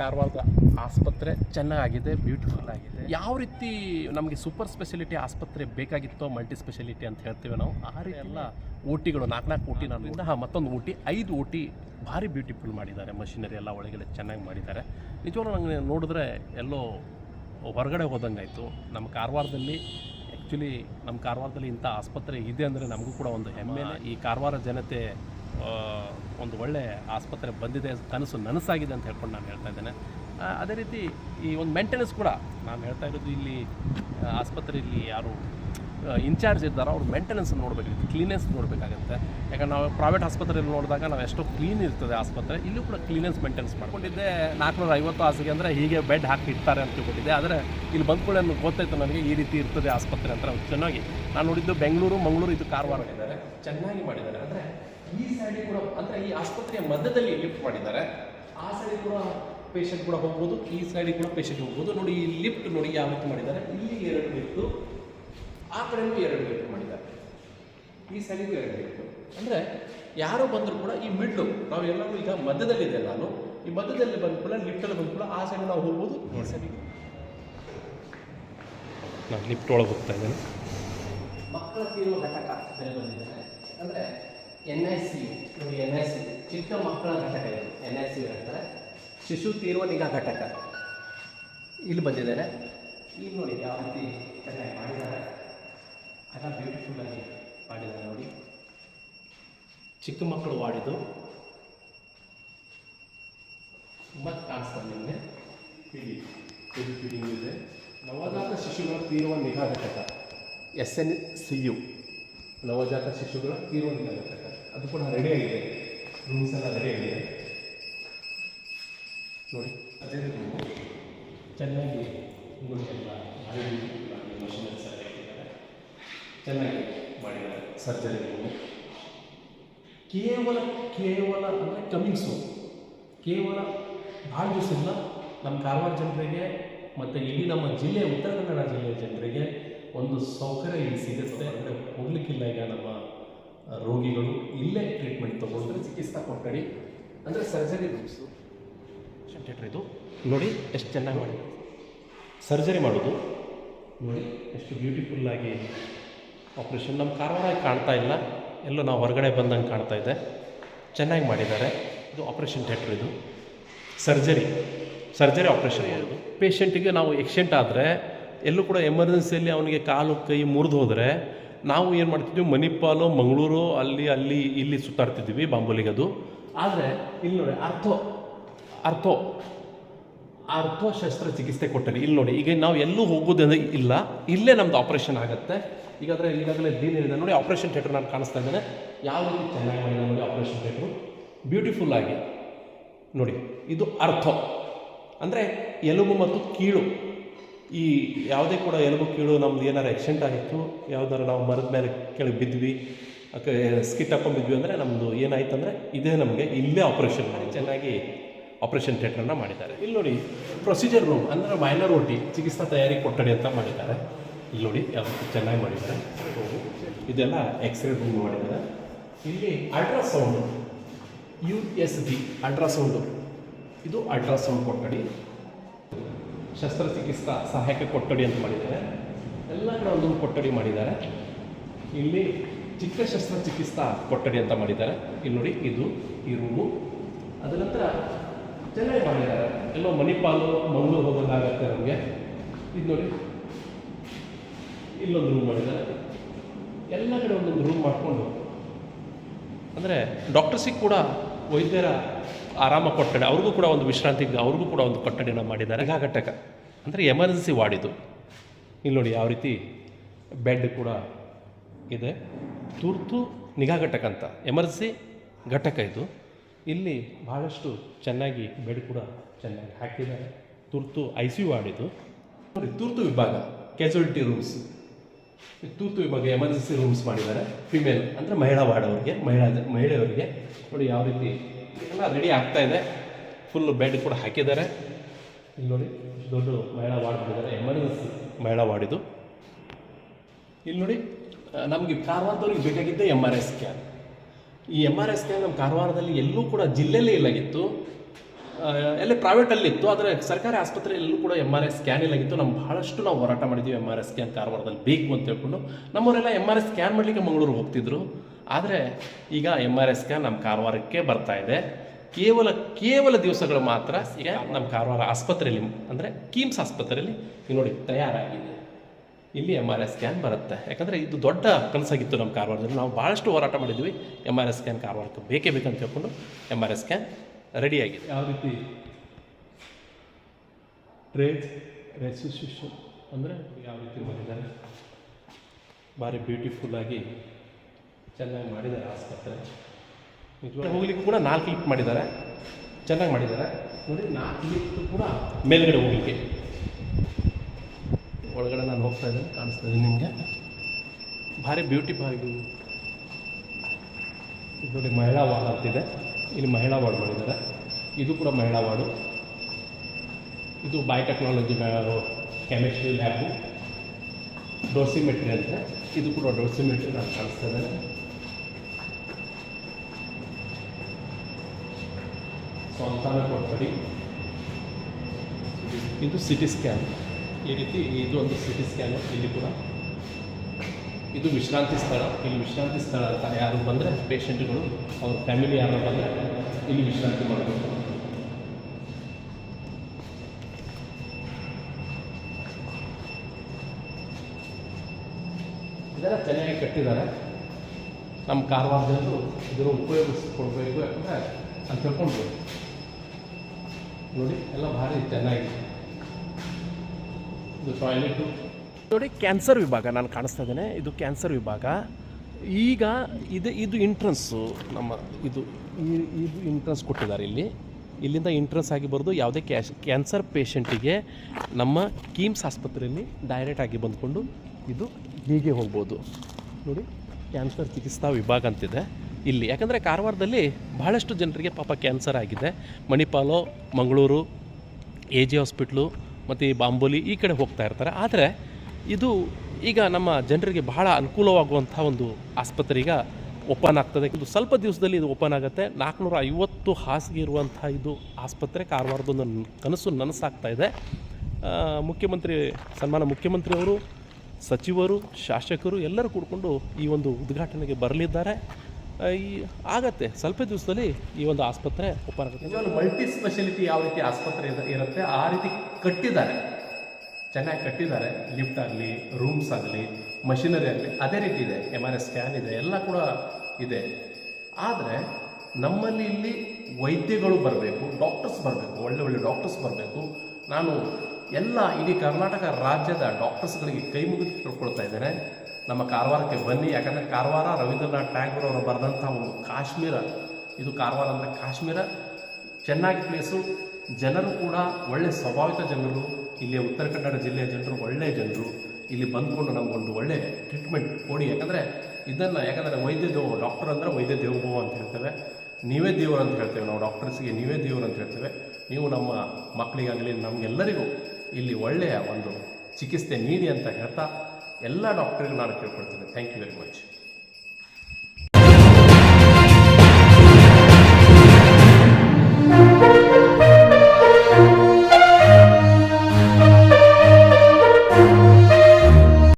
ಕಾರವಾರದ ಆಸ್ಪತ್ರೆ ಚೆನ್ನಾಗಿದೆ ಬ್ಯೂಟಿಫುಲ್ ಆಗಿದೆ. ಯಾವ ರೀತಿ ನಮಗೆ ಸೂಪರ್ ಸ್ಪೆಷಾಲಿಟಿ ಆಸ್ಪತ್ರೆ ಬೇಕಾಗಿತ್ತೋ ಮಲ್ಟಿ ಸ್ಪೆಷಾಲಿಟಿ ಅಂತ ಹೇಳ್ತೇವೆ ನಾವು, ಆ ರೀತಿ ಎಲ್ಲ ಓಟಿಗಳು ನಾಲ್ಕು ನಾಲ್ಕು ಓಟಿ ನಾನು ಮತ್ತೊಂದು ಓಟಿ, ಐದು ಓಟಿ ಭಾರಿ ಬ್ಯೂಟಿಫುಲ್ ಮಾಡಿದ್ದಾರೆ ಮಷಿನರಿ ಎಲ್ಲ ಒಳಗೆಲ್ಲ ಚೆನ್ನಾಗಿ ಮಾಡಿದ್ದಾರೆ. ನಿಜವಾಗ್ಲೂ ನನಗೆ ನೋಡಿದ್ರೆ ಎಲ್ಲೋ ಹೊರಗಡೆ ಹೋದಂಗಾಯಿತು. ನಮ್ಮ ಕಾರವಾರದಲ್ಲಿ ಆ್ಯಕ್ಚುಲಿ ನಮ್ಮ ಕಾರವಾರದಲ್ಲಿ ಇಂಥ ಆಸ್ಪತ್ರೆ ಇದೆ ಅಂದರೆ ನಮಗೂ ಕೂಡ ಒಂದು ಹೆಮ್ಮೆ ಈ ಕಾರವಾರ ಜನತೆ ಒಂದು ಒಳ್ಳೆ ಆಸ್ಪತ್ರೆ ಬಂದಿದೆ ಕನಸು ನನಸಾಗಿದೆ ಅಂತ ಹೇಳ್ಕೊಂಡು ನಾನು ಹೇಳ್ತಾ ಇದ್ದೇನೆ. ಅದೇ ರೀತಿ ಈ ಒಂದು ಮೇಂಟೆನೆನ್ಸ್ ಕೂಡ ನಾನು ಹೇಳ್ತಾ ಇರೋದು ಇಲ್ಲಿ ಆಸ್ಪತ್ರೆಯಲ್ಲಿ ಯಾರು ಇನ್ಚಾರ್ಜ್ ಇದ್ದಾರೋ ಅವ್ರು ಮೇಂಟೆನೆನ್ಸ್ ನೋಡಬೇಕಾಗುತ್ತೆ ಕ್ಲೀನೆನ್ಸ್ ನೋಡಬೇಕಾಗುತ್ತೆ. ಯಾಕಂದ್ರೆ ನಾವು ಪ್ರೈವೇಟ್ ಆಸ್ಪತ್ರೆಯಲ್ಲಿ ನೋಡಿದಾಗ ನಾವು ಎಷ್ಟೋ ಕ್ಲೀನ್ ಇರ್ತದೆ ಆಸ್ಪತ್ರೆ, ಇಲ್ಲೂ ಕೂಡ ಕ್ಲೀನೆನ್ಸ್ ಮೇಂಟೆನೆನ್ಸ್ ಮಾಡ್ಕೊಂಡಿದ್ದೆ. ನಾಲ್ಕುನೂರ ಐವತ್ತು ಹಾಸಿಗೆ ಅಂದರೆ ಹೀಗೆ ಬೆಡ್ ಹಾಕಿ ಇಡ್ತಾರೆ ಅಂತ ತಿಳ್ಕೊಂಡಿದ್ದೆ. ಆದರೆ ಇಲ್ಲಿ ಬಂದ್ಕೊಳ್ಳೆ ಗೊತ್ತಾಯ್ತು ನನಗೆ ಈ ರೀತಿ ಇರ್ತದೆ ಆಸ್ಪತ್ರೆ ಅಂತ. ಚೆನ್ನಾಗಿ, ನಾನು ನೋಡಿದ್ದು ಬೆಂಗಳೂರು, ಮಂಗಳೂರು ಇದು ಕಾರವಾರ ಇದ್ದಾರೆ ಚೆನ್ನಾಗಿ ಮಾಡಿದ್ದಾರೆ. ಅಂದರೆ ಈ ಸೈಡ್ ಕೂಡ ಅಂದರೆ ಈ ಆಸ್ಪತ್ರೆಯ ಮಧ್ಯದಲ್ಲಿ ಲಿಫ್ಟ್ ಮಾಡಿದ್ದಾರೆ. ಆ ಸೈಡ್ ಕೂಡ ಪೇಷಂಟ್ ಕೂಡ ಹೋಗ್ಬೋದು ಈ ಸೈಡಿಗೆ ಕೂಡ ಪೇಷಂಟ್ ಹೋಗ್ಬೋದು. ನೋಡಿ ಈ ಲಿಫ್ಟ್ ನೋಡಿ ಯಾವ ರೀತಿ ಮಾಡಿದ್ದಾರೆ. ಇಲ್ಲಿ ಎರಡು ಲಿಫ್ಟು ಆ ಕಡೆನೂ ಎರಡು ಲಿಫ್ಟ್ ಮಾಡಿದ್ದಾರೆ. ಈ ಸೈಡಿಗೂ ಎರಡು ಲಿಫ್ಟು ಅಂದರೆ ಯಾರು ಬಂದರೂ ಕೂಡ ಈ ಮಿಡ್ಲು ನಾವು ಎಲ್ಲರೂ ಈಗ ಮಧ್ಯದಲ್ಲಿದೆ ನಾನು. ಈ ಮಧ್ಯದಲ್ಲಿ ಬಂದ ಕೂಡ ಲಿಫ್ಟಲ್ಲಿ ಬಂದ ಕೂಡ ಆ ಸೈಡ್ ನಾವು ಹೋಗ್ಬೋದು ಈ ಸೈಡಿಗೆ ನಾನು ಲಿಫ್ಟ್ ಒಳಗೆ ಹೋಗ್ತಾ ಇದ್ದೇನೆ. ಮಕ್ಕಳ ತೀರುವ ಘಟಕ ಅಂದರೆ ಎನ್ ಐ ಸಿ ನೋಡಿ ಎನ್ ಐ ಸಿ ಚಿಕ್ಕ ಮಕ್ಕಳ ಘಟಕ ಇದು ಎನ್ ಐ ಸಿ ಅಂತಾರೆ. ಶಿಶು ತೀರುವ ನಿಗಾ ಘಟಕ. ಇಲ್ಲಿ ಬಂದಿದ್ದಾರೆ. ಇಲ್ಲಿ ನೋಡಿ ಯಾವ ರೀತಿ ಚೆನ್ನಾಗಿ ಮಾಡಿದ್ದಾರೆ. ಅದ ಬ್ಯೂಟಿಫುಲ್ ಆಗಿ ಮಾಡಿದ್ದಾರೆ ನೋಡಿ. ಚಿಕ್ಕ ಮಕ್ಕಳು ವಾಡಿದ್ದು. ತುಂಬ ಕಾಣಿಸ್ತಾರೆ ನಿಮಗೆ. ಫೀಡಿಂಗ್ ಇದು ಫೀಡಿಂಗ್ ಇದೆ. ನವಜಾತ ಶಿಶುಗಳ ತೀರುವ ನಿಗಾ ಘಟಕ. ಎಸ್ ಎನ್ ಸಿ ಯು ನವಜಾತ ಶಿಶುಗಳ ತೀರುವ ನಿಗಾ ಘಟಕ. ಅದು ಕೂಡ ರೆಡಿ ಆಗಿದೆ. ರೂಮ್ಸ್ ಎಲ್ಲ ರೆಡಿ ಆಗಿದೆ. ನೋಡಿ. ಅದೇ ರೂಮು ಚೆನ್ನಾಗಿ ಚೆನ್ನಾಗಿ ಮಾಡಿದ್ದಾರೆ. ಸರ್ಜರಿ ರೂಮು ಕೇವಲ ಕೇವಲ ಅಂದರೆ ಕಮಿಂಗ್ ಸೂನ್ ಕೇವಲ ಭಾಳ ದಿವಸದಿಂದ ನಮ್ಮ ಕಾರವಾರ ಜನರಿಗೆ ಮತ್ತು ಇಲ್ಲಿ ನಮ್ಮ ಜಿಲ್ಲೆ ಉತ್ತರ ಕನ್ನಡ ಜಿಲ್ಲೆಯ ಜನರಿಗೆ ಒಂದು ಸೌಕರ್ಯ ಇಲ್ಲಿ ಸಿಗುತ್ತೆ. ಅಂದರೆ ಹೋಗ್ಲಿಕ್ಕಿಲ್ಲ ಈಗ ನಮ್ಮ ರೋಗಿಗಳು ಇಲ್ಲೇ ಟ್ರೀಟ್ಮೆಂಟ್ ತಗೊಂಡ್ರೆ ಚಿಕಿತ್ಸಾ ಕೊಟ್ಟಡಿ ಅಂದರೆ ಸರ್ಜರಿ ರೂಮ್ಸು ಥಿಯೇಟ್ರ್ ಇದು ನೋಡಿ ಎಷ್ಟು ಚೆನ್ನಾಗಿ ಮಾಡಿದೆ ಸರ್ಜರಿ ಮಾಡೋದು. ನೋಡಿ ಎಷ್ಟು ಬ್ಯೂಟಿಫುಲ್ ಆಗಿ ಆಪ್ರೇಷನ್ ನಮ್ಮ ಕಾರವಾರ ಕಾಣ್ತಾ ಇಲ್ಲ. ಎಲ್ಲೋ ನಾವು ಹೊರಗಡೆ ಬಂದಂಗೆ ಕಾಣ್ತಾ ಇದೆ. ಚೆನ್ನಾಗಿ ಮಾಡಿದ್ದಾರೆ. ಇದು ಆಪ್ರೇಷನ್ ಥಿಯೇಟ್ರ್ ಇದು. ಸರ್ಜರಿ ಸರ್ಜರಿ ಆಪ್ರೇಷನ್ ಮಾಡೋದು ಪೇಷಂಟಿಗೆ ನಾವು ಎಕ್ಸಿಡೆಂಟ್ ಆದರೆ ಎಲ್ಲೂ ಕೂಡ ಎಮರ್ಜೆನ್ಸಿಯಲ್ಲಿ ಅವನಿಗೆ ಕಾಲು ಕೈ ಮುರಿದು ಹೋದರೆ ನಾವು ಏನು ಮಾಡ್ತಿದ್ವಿ, ಮಣಿಪಾಲು, ಮಂಗಳೂರು, ಅಲ್ಲಿ ಅಲ್ಲಿ, ಇಲ್ಲಿ ಸುತ್ತಾಡ್ತಿದ್ವಿ ಬಾಂಬೋಲಿಗೆ ಅದು. ಆದರೆ, ಇಲ್ಲಿ ನೋಡಿ, ಅರ್ಥೋ ಅರ್ಥೋ ಅರ್ಥೋ ಶಸ್ತ್ರಚಿಕಿತ್ಸೆ ಕೊಟ್ಟರೆ, ಇಲ್ಲಿ ನೋಡಿ, ಈಗ ನಾವು ಎಲ್ಲೂ ಹೋಗೋದೇ ಇಲ್ಲ, ಇಲ್ಲೇ ನಮ್ದು ಆಪ್ರೇಷನ್ ಆಗುತ್ತೆ. ಈಗ ಆದರೆ ಈಗಾಗಲೇ ದೀನ್ ಇದೆ ನೋಡಿ ಆಪ್ರೇಷನ್ ಥಿಯೇಟರ್ ನಾನು ಕಾಣಿಸ್ತಾ ಇದ್ದೇನೆ. ಯಾವ ರೀತಿ ಚೆನ್ನಾಗಿ ಮಾಡಿದೆ ನೋಡಿ ಆಪ್ರೇಷನ್ ಥಿಯೇಟ್ರು ಬ್ಯೂಟಿಫುಲ್ ಆಗಿ, ನೋಡಿ, ಇದು ಅರ್ಥೋ. ಅಂದರೆ ಎಲುಬು ಮತ್ತು ಕೀಳು. ಈ ಯಾವುದೇ ಕೂಡ ಎಲುಬು ಕೀಳು ನಮ್ದು ಏನಾರು ಆಕ್ಸಿಡೆಂಟ್ ಆಗಿತ್ತು, ಯಾವ್ದಾರು ನಾವು ಮರದ ಮೇಲೆ ಕೆಳಗೆ ಬಿದ್ವಿ ಸ್ಕಿಟ್ ಹಾಕೊಂಡ್ಬಿದ್ವಿ ಅಂದರೆ ನಮ್ಮದು ಏನಾಯ್ತು ಅಂದರೆ ಇದೇ ನಮಗೆ ಇಲ್ಲೇ ಆಪ್ರೇಷನ್ ಮಾಡಿ, ಚೆನ್ನಾಗಿ ಆಪ್ರೇಷನ್ ಥಿಯೇಟ್ರನ್ನ ಮಾಡಿದ್ದಾರೆ. ಇಲ್ಲಿ ನೋಡಿ ಪ್ರೊಸೀಜರ್ ರೂಮ್ ಅಂದರೆ ಮೈನರ್ ಓಟಿ ಚಿಕಿತ್ಸಾ ತಯಾರಿ ಕೊಠಡಿ ಅಂತ ಮಾಡಿದ್ದಾರೆ. ಇಲ್ಲಿ ನೋಡಿ, ಯಾವುದು ಚೆನ್ನಾಗಿ ಮಾಡಿದ್ದಾರೆ. ಇದೆಲ್ಲ ಎಕ್ಸ್ರೇ ರೂಮ್ ಮಾಡಿದ್ದಾರೆ. ಇಲ್ಲಿ ultrasound U S B ultrasound ಇದು ಅಲ್ಟ್ರಾಸೌಂಡ್ ಕೊಠಡಿ. ಶಸ್ತ್ರಚಿಕಿತ್ಸಾ ಸಹಾಯಕ ಕೊಠಡಿ ಅಂತ ಮಾಡಿದ್ದಾರೆ. ಎಲ್ಲ ಕಡೆ ಒಂದೊಂದು ಕೊಠಡಿ ಮಾಡಿದ್ದಾರೆ. ಇಲ್ಲಿ ಚಿಕ್ಕ ಶಸ್ತ್ರಚಿಕಿತ್ಸಾ ಕೊಠಡಿ ಅಂತ ಮಾಡಿದ್ದಾರೆ. ಇಲ್ಲಿ ನೋಡಿ, ಇದು ಈ ರೂಮು. ಅದ ನಂತರ ಚೆನ್ನಾಗಿ ಮಾಡಿದ್ದಾರೆ. ಎಲ್ಲೋ ಮಣಿಪಾಲು, ಮಂಗಳೂರು ಹೋಗೋದಾಗತ್ತೆ ನಮಗೆ. ಇದು ನೋಡಿ, ಇಲ್ಲೊಂದು ರೂಮ್ ಮಾಡಿದ್ದಾರೆ. ಎಲ್ಲ ಕಡೆ ಒಂದೊಂದು ರೂಮ್ ಮಾಡಿಕೊಂಡು. ಅಂದರೆ ಡಾಕ್ಟರ್ಸಿಗೆ ಕೂಡ ವೈದ್ಯರ ಆರಾಮ ಕೊಠಡಿ ಅವ್ರಿಗೂ ಕೂಡ ಒಂದು ವಿಶ್ರಾಂತಿ ಅವ್ರಿಗೂ ಕೂಡ ಒಂದು ಕೊಠಡಿನ ಮಾಡಿದ್ದಾರೆ. ಘಟಕ. ಅಂದರೆ ಎಮರ್ಜೆನ್ಸಿ ವಾರ್ಡ್ ಇದು. ಇಲ್ಲಿ ನೋಡಿ ಯಾವ ರೀತಿ ಬೆಡ್ ಕೂಡ ಇದೆ. ತುರ್ತು ನಿಗಾ ಘಟಕ ಅಂತ. ಎಮರ್ಜೆನ್ಸಿ ಘಟಕ ಇದು. ಇಲ್ಲಿ ಭಾಳಷ್ಟು ಚೆನ್ನಾಗಿ ಬೆಡ್ ಕೂಡ ಚೆನ್ನಾಗಿ ಹಾಕಿದ್ದಾರೆ ತುರ್ತು ಐ ಸಿ ಯು ವಾರ್ಡ್ ಇದು. ನೋಡಿ ತುರ್ತು ವಿಭಾಗ ಕ್ಯಾಸುಯಾಲಿಟಿ ರೂಮ್ಸ್ ತುರ್ತು ವಿಭಾಗ ಎಮರ್ಜೆನ್ಸಿ ರೂಮ್ಸ್ ಮಾಡಿದ್ದಾರೆ. ಫಿಮೇಲ್ ಅಂದರೆ ಮಹಿಳಾ ವಾರ್ಡ್ ಅವರಿಗೆ ಮಹಿಳಾ ಮಹಿಳೆಯವರಿಗೆ. ನೋಡಿ ಯಾವ ರೀತಿ ಎಲ್ಲ ರೆಡಿ ಆಗ್ತಾ ಇದೆ. ಫುಲ್ ಬೆಡ್ ಕೂಡ ಹಾಕಿದ್ದಾರೆ. ಇಲ್ಲಿ ನೋಡಿ, ದೊಡ್ಡ ಮಹಿಳಾ ವಾರ್ಡ್ ಮಾಡಿದ್ದಾರೆ. ಎಮರ್ಜೆನ್ಸಿ ಮಹಿಳಾ ವಾರ್ಡ್ ಇದು. ಇಲ್ಲಿ ನೋಡಿ ನಮಗೆ ಕಾರವಾರದವ್ರಿಗೆ ಬೇಕಾಗಿದ್ದೆ ಎಂ ಆರ್ ಐ ಸ್ಕ್ಯಾನ್ ಈ ಎಂ ಆರ್ ಐ ಸ್ಕ್ಯಾನ್ ನಮ್ಮ ಕಾರವಾರದಲ್ಲಿ ಎಲ್ಲೂ ಕೂಡ ಜಿಲ್ಲೆಯಲ್ಲೇ ಇಲ್ಲಾಗಿತ್ತು. ಎಲ್ಲ ಪ್ರೈವೇಟಲ್ಲಿ ಇತ್ತು, ಆದರೆ ಸರ್ಕಾರಿ ಆಸ್ಪತ್ರೆಯಲ್ಲೂ ಕೂಡ ಎಂ ಆರ್ ಐ ಸ್ಕ್ಯಾನ್ ಇಲ್ಲಾಗಿತ್ತು. ನಮ್ಮ ಬಹಳಷ್ಟು ನಾವು ಹೋರಾಟ ಮಾಡಿದ್ದೀವಿ ಎಂ ಆರ್ ಐ ಸ್ಕ್ಯಾನ್ ಕಾರವಾರದಲ್ಲಿ ಬೇಕು ಅಂತ ಹೇಳ್ಕೊಂಡು. ನಮ್ಮವರೆಲ್ಲ ಎಂ ಆರ್ ಐ ಸ್ಕ್ಯಾನ್ ಮಾಡಲಿಕ್ಕೆ ಮಂಗಳೂರು ಹೋಗ್ತಿದ್ರು. ಆದರೆ ಈಗ ಎಂ ಆರ್ ಎಸ್ ಸ್ಕ್ಯಾನ್ ನಮ್ಮ ಕಾರವಾರಕ್ಕೆ ಬರ್ತಾ ಇದೆ. ಕೇವಲ ಕೇವಲ ದಿವಸಗಳು ಮಾತ್ರ ಈಗ ನಮ್ಮ ಕಾರವಾರ ಆಸ್ಪತ್ರೆಯಲ್ಲಿ ಅಂದರೆ ಕೀಮ್ಸ್ ಆಸ್ಪತ್ರೆಯಲ್ಲಿ ನೋಡಿ ತಯಾರಾಗಿದೆ. ಇಲ್ಲಿ ಎಂ ಆರ್ ಎಸ್ ಸ್ಕ್ಯಾನ್ ಬರುತ್ತೆ. ಯಾಕಂದರೆ ಇದು ದೊಡ್ಡ ಕನಸಾಗಿತ್ತು ನಮ್ಮ ಕಾರವಾರದಲ್ಲಿ. ನಾವು ಭಾಳಷ್ಟು ಹೋರಾಟ ಮಾಡಿದ್ವಿ. ಎಂ ಆರ್ ಐ ಸ್ಕ್ಯಾನ್ ಕಾರವಾರಕ್ಕೆ ಬೇಕೇ ಬೇಕಂತ ಹೇಳ್ಕೊಂಡು ಎಂ ಆರ್ ಐ ಸ್ಕ್ಯಾನ್ ರೆಡಿಯಾಗಿದೆ ಯಾವ ರೀತಿ? ಟ್ರೇಡ್ ರೆಸಿಸ್ಟ್ರೇಷನ್ ಅಂದರೆ ಯಾವ ರೀತಿ ಮಾಡಿದ್ದಾರೆ? ಭಾರಿ ಬ್ಯೂಟಿಫುಲ್ಲಾಗಿ ಚೆನ್ನಾಗಿ ಮಾಡಿದ್ದಾರೆ ಆಸ್ಪತ್ರೆ. ಹೋಗ್ಲಿಕ್ಕೆ ಕೂಡ ನಾಲ್ಕು ಲಿಫ್ಟ್ ಮಾಡಿದ್ದಾರೆ. ಚೆನ್ನಾಗಿ ಮಾಡಿದ್ದಾರೆ. ನೋಡಿ, ನಾಲ್ಕು ಲಿಫ್ಟ್ ಕೂಡ ಮೇಲ್ಗಡೆ ಹೋಗ್ಲಿಕ್ಕೆ. ಒಳಗಡೆ ನಾನು ಹೋಗ್ತಾ ಇದ್ದೇನೆ, ಕಾಣಿಸ್ತಾ ಇದ್ದೀನಿ ನಿಮಗೆ. ಭಾರಿ ಬ್ಯೂಟಿ ಇದು. ನೋಡಿ, ಮಹಿಳಾ ವಾರ್ಡ್ ಅಂತಿದೆ ಇಲ್ಲಿ ಮಹಿಳಾ ವಾರ್ಡ್ ಮಾಡಿದ್ದಾರೆ. ಇದು ಕೂಡ ಮಹಿಳಾ ವಾರ್ಡು. ಇದು ಬಯೋಟೆಕ್ನಾಲಜಿ ಕೆಮಿಸ್ಟ್ರಿ ಲ್ಯಾಬು ಡೋಸಿಮೆಟ್ರಿ ಅಂತ. ಇದು ಕೂಡ ಡೋಸಿಮೆಟ್ರಿ ನಾನು ಕಾಣಿಸ್ತಾ ಇದ್ದೇನೆ. ಸಂತಾನ ಕೊಠಡಿ ಇದು ಸಿಟಿ ಸ್ಕ್ಯಾನ್ ಈ ರೀತಿ ಇದು ಒಂದು ಸಿಟಿ ಸ್ಕ್ಯಾನು ಇಲ್ಲಿ ಕೂಡ. ಇದು ವಿಶ್ರಾಂತಿ ಸ್ಥಳ. ಇಲ್ಲಿ ವಿಶ್ರಾಂತಿ ಸ್ಥಳ ಅಂತ ಯಾರು ಬಂದರೆ ಪೇಷಂಟ್ಗಳು ಅವ್ರ ಫ್ಯಾಮಿಲಿ ಯಾರು ಬಂದರೆ ಇಲ್ಲಿ ವಿಶ್ರಾಂತಿ ಮಾಡಬೇಕು. ಇದೆಲ್ಲ ಚೆನ್ನಾಗಿ ಕಟ್ಟಿದ್ದಾರೆ. ನಮ್ಮ ಕಾರವಾರ ಜನರು ಇದನ್ನು ಉಪಯೋಗಿಸ್ಕೊಡ್ಬೇಕು ಯಾಕಂದರೆ ಅಂತ ತಿಳ್ಕೊಂಡು ನೋಡಿ, ಎಲ್ಲ ಭಾರಿ ಚೆನ್ನಾಗಿದೆ ಇದು ಟಾಯ್ಲೆಟು ನೋಡಿ ಕ್ಯಾನ್ಸರ್ ವಿಭಾಗ, ನಾನು ಕಾಣಿಸ್ತಾ ಇದ್ದೇನೆ. ಇದು ಕ್ಯಾನ್ಸರ್ ವಿಭಾಗ. ಈಗ ಇದು ಇದು ಇಂಟ್ರೆನ್ಸು ನಮ್ಮ, ಇದು ಇದು ಇಂಟ್ರೆನ್ಸ್ ಕೊಟ್ಟಿದ್ದಾರೆ ಇಲ್ಲಿ. ಇಲ್ಲಿಂದ ಇಂಟ್ರೆನ್ಸ್ ಆಗಿ ಬರೋದು ಯಾವುದೇ ಕ್ಯಾಶ್ ಕ್ಯಾನ್ಸರ್ ಪೇಷಂಟಿಗೆ ನಮ್ಮ ಕೀಮ್ಸ್ ಆಸ್ಪತ್ರೆಯಲ್ಲಿ ಡೈರೆಕ್ಟ್ ಆಗಿ ಬಂದುಕೊಂಡು ಇದು ಹೀಗೆ ಹೋಗ್ಬೋದು. ನೋಡಿ ಕ್ಯಾನ್ಸರ್ ಚಿಕಿತ್ಸಾ ವಿಭಾಗ ಅಂತಿದೆ. ಇಲ್ಲಿ. ಯಾಕಂದರೆ ಕಾರವಾರದಲ್ಲಿ ಬಹಳಷ್ಟು ಜನರಿಗೆ ಪಾಪ ಕ್ಯಾನ್ಸರ್ ಆಗಿದೆ. Manipal, Mangaluru, A J hospital ಮತ್ತು ಈ ಬಾಂಬೋಲಿ ಈ ಕಡೆ ಹೋಗ್ತಾ ಇರ್ತಾರೆ. ಆದರೆ ಇದು ಈಗ ನಮ್ಮ ಜನರಿಗೆ ಬಹಳ ಅನುಕೂಲವಾಗುವಂಥ ಒಂದು ಆಸ್ಪತ್ರೆ ಈಗ ಓಪನ್ ಆಗ್ತದೆ. ಇದು ಸ್ವಲ್ಪ ದಿವಸದಲ್ಲಿ ಇದು ಓಪನ್ ಆಗುತ್ತೆ. ನಾಲ್ಕುನೂರ ಐವತ್ತು ಹಾಸಿಗೆ ಇರುವಂಥ ಇದು ಆಸ್ಪತ್ರೆ ಕಾರವಾರದೊಂದು ಕನಸು ನನಸಾಗ್ತಾ ಇದೆ. ಮುಖ್ಯಮಂತ್ರಿ ಸನ್ಮಾನ ಮುಖ್ಯಮಂತ್ರಿಯವರು, ಸಚಿವರು, ಶಾಸಕರು ಎಲ್ಲರೂ ಕೂಡಿಕೊಂಡು ಈ ಒಂದು ಉದ್ಘಾಟನೆಗೆ ಬರಲಿದ್ದಾರೆ. ಈ ಆಗತ್ತೆ. ಸ್ವಲ್ಪ ದಿವಸದಲ್ಲಿ ಈ ಒಂದು ಆಸ್ಪತ್ರೆ ಓಪನ್ ಆಗುತ್ತೆ. ಮಲ್ಟಿ ಸ್ಪೆಷಾಲಿಟಿ ಯಾವ ರೀತಿ ಆಸ್ಪತ್ರೆ ಇರುತ್ತೆ, ಆ ರೀತಿ ಕಟ್ಟಿದ್ದಾರೆ. ಚೆನ್ನಾಗಿ ಕಟ್ಟಿದ್ದಾರೆ. ಲಿಫ್ಟ್ ಆಗಲಿ, ರೂಮ್ಸ್ ಆಗಲಿ, ಮಷಿನರಿ ಆಗಲಿ, ಅದೇ ರೀತಿ ಇದೆ. ಎಂ ಆರ್ ಎಸ್ ಸ್ಕ್ಯಾನ್ ಇದೆ, ಎಲ್ಲ ಕೂಡ ಇದೆ. ಆದರೆ ನಮ್ಮಲ್ಲಿ ಇಲ್ಲಿ ವೈದ್ಯಗಳು ಬರಬೇಕು ಡಾಕ್ಟರ್ಸ್ ಬರಬೇಕು, ಒಳ್ಳೆ ಒಳ್ಳೆ ಡಾಕ್ಟರ್ಸ್ ಬರಬೇಕು. ನಾನು ಎಲ್ಲ ಇಡೀ ಕರ್ನಾಟಕ ರಾಜ್ಯದ ಡಾಕ್ಟರ್ಸ್ಗಳಿಗೆ ಕೈ ಮುಗಿದು ಕೇಳ್ಕೊಳ್ತಾ ಇದ್ದೇನೆ. ನಮ್ಮ ಕಾರವಾರಕ್ಕೆ ಬನ್ನಿ. ಯಾಕಂದರೆ ಕಾರವಾರ ರವೀಂದ್ರನಾಥ್ ಟ್ಯಾಗೂರ್ ಅವರು ಬರೆದಂಥ ಒಂದು ಕಾಶ್ಮೀರ. ಇದು ಕಾರವಾರ ಅಂದರೆ ಕಾಶ್ಮೀರ. ಚೆನ್ನಾಗಿ ಪ್ಲೇಸು ಜನರು ಕೂಡ ಒಳ್ಳೆ ಸ್ವಭಾವಿತ ಜನರು. ಇಲ್ಲಿ ಉತ್ತರ ಕನ್ನಡ ಜಿಲ್ಲೆಯ ಜನರು ಒಳ್ಳೆಯ ಜನರು. ಇಲ್ಲಿ ಬಂದ್ಕೊಂಡು ನಮಗೊಂದು ಒಳ್ಳೆ ಟ್ರೀಟ್ಮೆಂಟ್ ಕೊಡಿ. ಯಾಕಂದರೆ ಇದನ್ನು ಯಾಕಂದರೆ ವೈದ್ಯ ದೇವ ಡಾಕ್ಟರ್ ಅಂದರೆ ವೈದ್ಯ ದೇವಭವ ಅಂತ ಹೇಳ್ತೇವೆ. ನೀವೇ ದೇವರು ಅಂತ ಹೇಳ್ತೇವೆ. ನಾವು ಡಾಕ್ಟರ್ಸ್ಗೆ ನೀವೇ ದೇವರು ಅಂತ ಹೇಳ್ತೇವೆ. ನೀವು ನಮ್ಮ ಮಕ್ಕಳಿಗಾಗಲಿ ನಮಗೆಲ್ಲರಿಗೂ ಇಲ್ಲಿ ಒಳ್ಳೆಯ ಒಂದು ಚಿಕಿತ್ಸೆ ನೀಡಿ ಅಂತ ಹೇಳ್ತಾ ಎಲ್ಲ ಡಾಕ್ಟರ್ಗೂ ನಾನು ಕೇಳ್ಕೊಳ್ತೇನೆ. Thank you very much